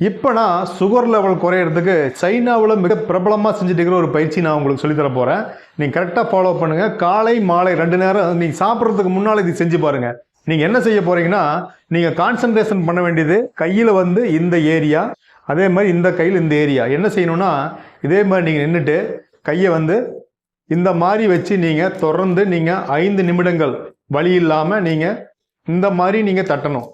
இப்போ நான் sugar level குறையிறதுக்கு சைனாவில் மிக பிரபலமாக செஞ்சுட்டு இருக்கிற ஒரு பயிற்சி நான் உங்களுக்கு சொல்லித்தர போகிறேன் நீங்கள் கரெக்டாக ஃபாலோ பண்ணுங்கள் காலை மாலை ரெண்டு நேரம் நீங்கள் சாப்பிட்றதுக்கு முன்னால் இது செஞ்சு பாருங்கள் நீங்கள் என்ன செய்ய போகிறீங்கன்னா நீங்கள் கான்சன்ட்ரேஷன் பண்ண வேண்டியது கையில் வந்து இந்த ஏரியா அதே மாதிரி இந்த கையில் இந்த ஏரியா என்ன செய்யணும்னா இதே மாதிரி நீங்கள் நின்றுட்டு கையை வந்து இந்த மாதிரி வச்சு நீங்கள் தொடர்ந்து நீங்கள் ஐந்து நிமிடங்கள் வழி இல்லாமல் நீங்கள் இந்த மாதிரி நீங்கள் தட்டணும்.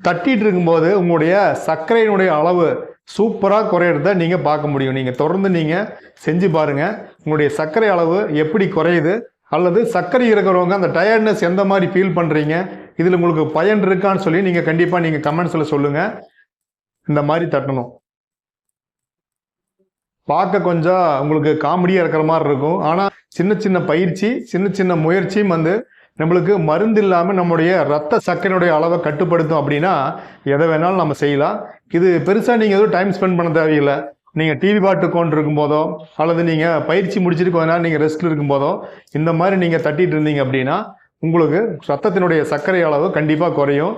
தட்டிட்டு இருக்கும்போது உங்களுடைய சர்க்கரையினுடைய அளவு சூப்பராக குறையிறத நீங்கள் பார்க்க முடியும். நீங்கள் தொடர்ந்து நீங்கள் செஞ்சு பாருங்கள் உங்களுடைய சர்க்கரை அளவு எப்படி குறையுது? அல்லது சர்க்கரை இருக்கிறவங்க அந்த டயர்ட்னஸ் எந்த மாதிரி ஃபீல் பண்ணுறீங்க இதில் உங்களுக்கு பயன் இருக்கான்னு சொல்லி நீங்கள் கண்டிப்பாக நீங்கள் கமெண்ட்ஸில் சொல்லுங்கள் இந்த மாதிரி தட்டணும். பார்க்க கொஞ்சம் உங்களுக்கு காமெடியாக இருக்கிற மாதிரி இருக்கும். ஆனால் சின்ன சின்ன பயிற்சி சின்ன சின்ன முயற்சியும் வந்து நம்மளுக்கு மருந்து இல்லாமல் நம்முடைய ரத்த சர்க்கரையுடைய அளவை கட்டுப்படுத்தும் அப்படின்னா எதை வேணாலும் நம்ம செய்யலாம். இது பெருசாக நீங்கள் எதுவும் டைம் ஸ்பெண்ட் பண்ண தேவையில்லை. நீங்கள் டிவி பாட்டு கொண்டு இருக்கும்போதோ அல்லது நீங்கள் பயிற்சி முடிச்சுட்டு கொஞ்ச நேரம் நீங்கள் ரெஸ்ட்டில் இருக்கும்போதோ இந்த மாதிரி நீங்கள் தட்டிட்டு இருந்தீங்க அப்படின்னா உங்களுக்கு ரத்தத்தினுடைய சர்க்கரை அளவு கண்டிப்பாக குறையும்.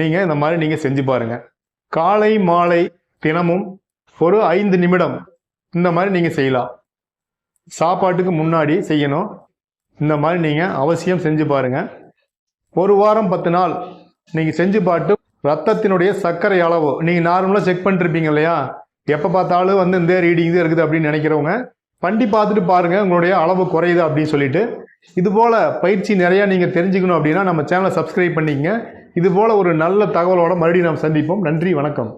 நீங்கள் இந்த மாதிரி நீங்கள் செஞ்சு பாருங்கள் காலை மாலை தினமும் ஒரு ஐந்து நிமிடம் இந்த மாதிரி நீங்கள் செய்யலாம். சாப்பாட்டுக்கு முன்னாடி செய்யணும். இந்த மாதிரி நீங்கள் அவசியம் செஞ்சு பாருங்கள் ஒரு வாரம் பத்து நாள் நீங்கள் செஞ்சு பாட்டு ரத்தத்தினுடைய சர்க்கரை அளவு நீங்கள் நார்மலாக செக் பண்ணிருப்பீங்க இல்லையா? எப்போ பார்த்தாலும் வந்து இந்த ரீடிங் தான் இருக்குது அப்படின்னு நினைக்கிறவங்க பண்ணி பார்த்துட்டு பாருங்கள் உங்களுடைய அளவு குறையுது அப்படின்னு சொல்லிட்டு. இது போல் பயிற்சி நிறையா நீங்கள் தெரிஞ்சுக்கணும் அப்படின்னா நம்ம சேனலை சப்ஸ்கிரைப் பண்ணிக்கங்க. இது போல் ஒரு நல்ல தகவலோட மறுபடியும் நாம் சந்திப்போம். நன்றி வணக்கம்.